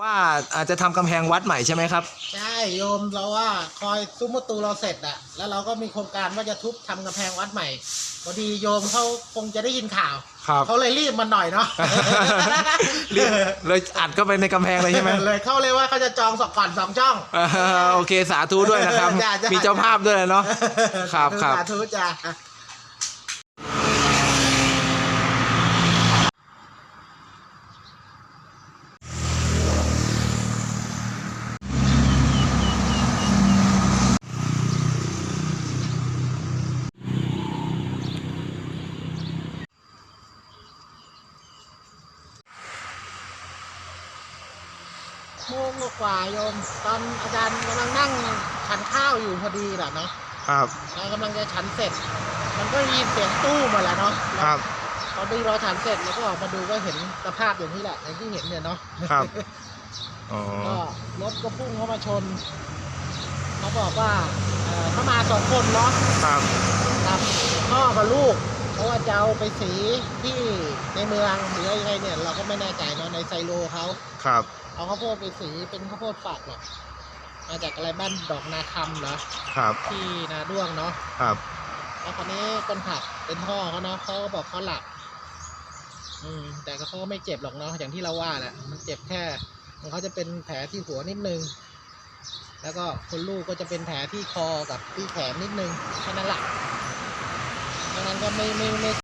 ว่าอาจจะทำกำแพงวัดใหม่ใช่ไหมครับ ใช่โยมเราว่าคอยซุ้มประตูเราเสร็จอะแล้วเราก็มีโครงการว่าจะทุบทำกำแพงวัดใหม่พอดีโยมเขาคงจะได้ยินข่าวครับ เขาเลยรีบมาหน่อยเนาะเรียกเลยอัดเข้าไปในกำแพงเลยใช่ไหมเลยเข้าเลยว่าเขาจะจองสองก่อนสองช่อง อ่าโอเคสาธุด้วยนะครับ จ้ะจ้ะ มีเจ้าภาพด้วยเนาะ ครับครับ สาธุจ้า โมงกว่าๆโยม ตอนอาจารย์กำลังนั่งฉันข้าวอยู่พอดีแหละเนาะครับเรากำลังจะฉันเสร็จ มันก็ได้ยินเสียงตู้มาแล้วเนาะครับพอดีเราฉันเสร็จแล้วก็ออกมาดูก็เห็นสภาพอย่างนี้แหละอย่างที่เห็นเนี่ยเนาะครับอ๋อก็รถก็พุ่งเข้ามาชนเขาบอกว่าเอ่อเขามาสองคนเนาะครับกับพ่อกับลูกเพ ราะว่าจะเอาไปสีที่ในเมืองหรือยังไงเนี่ย เราก็ไม่แน่ใจเนาะในไซโลเขาครับ เอาข้าวโพดไปสีเป็นข้าวโพดฝักหรอกมาจากอะไรบ้านดอกนาคำเหรอครับ ที่นาด้วงเนาะครับแล้วคนนี้คนขับเป็นพ่อเขาเนาะเขาก็บอกเขาหลับ อืม แต่ก็เขาก็ไม่เจ็บหรอกเนาะอย่างที่เราว่าแหละมันเจ็บแค่มันเขาจะเป็นแผลที่หัวนิดนึง แล้วก็คนลูกก็จะเป็นแผลที่คอกับที่แขนนิดนึงแค่นั้นแหละดัง นั้นก็ไม่ไม่ไม่